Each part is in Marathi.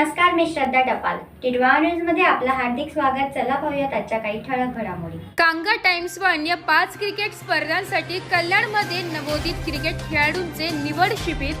मी श्रद्धा टपाल. टिडवा न्यूजमध्ये आपलं हार्दिक स्वागत. चला पाहूयात आजच्या काही ठळक घडामोडी. कांगा टाइम्स व अन्य पाच क्रिकेट स्पर्धांसाठी कल्याणमध्ये नवोदित क्रिकेट खेळाडूंचे निवड शिबिर.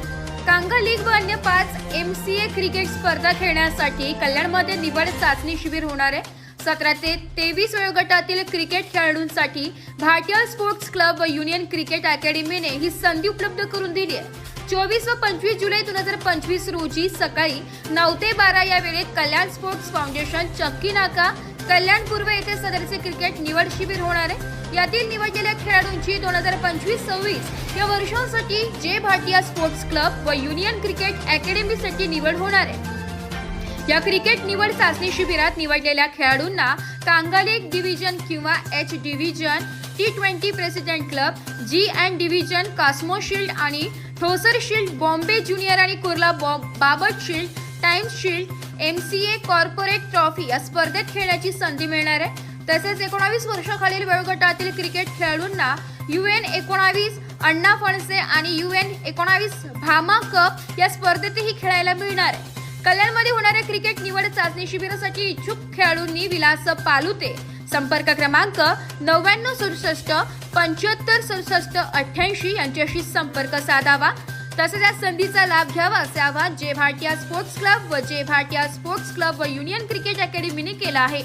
कांगा लीग व अन्य पाच एम सी ए क्रिकेट स्पर्धा खेळण्यासाठी कल्याणमध्ये निवड चाचणी शिबिर होणार आहे. सतरा ते तेवीस वयोगटातील क्रिकेट खेळाडूंसाठी भारतीय स्पोर्ट्स क्लब व युनियन क्रिकेट अकॅडमीने ही संधी उपलब्ध करून दिली आहे. चोवीस व पंचवीस जुलै दोन हजार पंचवीस रोजी सकाळी नऊ ते बारा या वेळेत कल्याण स्पोर्ट्स फाउंडेशन चक्की नाका कल्याण पूर्व येथे सदरचे क्रिकेट निवड शिबिर होणार आहे. यातील निवडलेल्या खेळाडूंची दोन हजार पंचवीस सव्वीस या वर्षांसाठी जे भाटिया स्पोर्ट्स क्लब व युनियन क्रिकेट अकॅडमीसाठी निवड होणार आहे. या क्रिकेट निवड चाचणी शिबिरात निवडलेल्या खेळाडूंना कांगालेक डिव्हिजन किंवा H division T twenty president club G and division Cosmo shield आणि ठोसर शिल्ड बॉम्बे ज्युनियर आणि कुर्ला बॉब बाबत shield Times shield M C A corporate trophy या स्पर्धेत खेळण्याची संधी मिळणार आहे. तसेच एकोणावीस वर्षाखालील वयोगटातील क्रिकेट खेळाडूंना यू एन एकोणावीस अण्णा फणसे आणि यू एन एकोणावीस भामा कप या स्पर्धेतही खेळायला मिळणार आहे. कल्याणमध्ये होणाऱ्या क्रिकेट निवड चाचणी शिबिरासाठी इच्छुक खेळाडूंनी विलास पालुते. संपर्क क्रमांक नव्याण्णव सदुसष्ट पंच्याहत्तर सदुसष्ट अठ्ठ्याऐंशी यांच्याशी संपर्क साधावा. तसेच या संधीचा लाभ घ्यावा असे आवाहन जे भाटिया स्पोर्ट्स क्लब व जे भाटिया स्पोर्ट्स क्लब व युनियन क्रिकेट अकॅडमीने केलं आहे.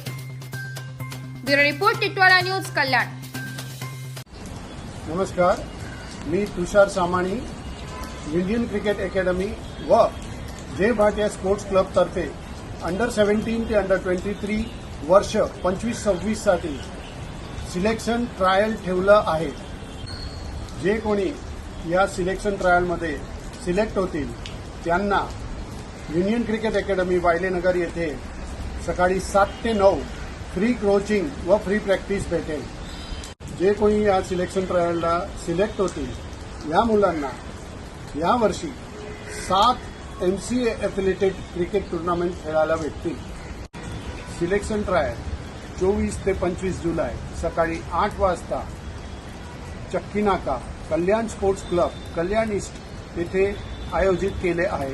Bureau report Titwala news Kalyan. नमस्कार. मी Tushar Samani Indian cricket academy व जय भाटिया स्पोर्ट्स क्लबतर्फे अंडर सेव्हन्टीन ते अंडर ट्वेंटी थ्री वर्ष पंचवीस सव्वीससाठी सिलेक्शन ट्रायल ठेवलं आहे. जे कोणी या सिलेक्शन ट्रायलमध्ये सिलेक्ट होतील त्यांना युनियन क्रिकेट अकॅडमी वायलेनगर येथे सकाळी सात ते नऊ फ्री कोचिंग व फ्री प्रॅक्टिस भेटेल. जे कोणी या सिलेक्शन ट्रायलला सिलेक्ट होतील या मुलांना यावर्षी सात M C A affiliated cricket tournament खेळायला भेटतील. सिलेक्शन ट्रायल चोवीस ते पंचवीस जुलै सकाळी आठ वाजता Chakki Naka Kalyan sports club Kalyan east येथे आयोजित केले आहे.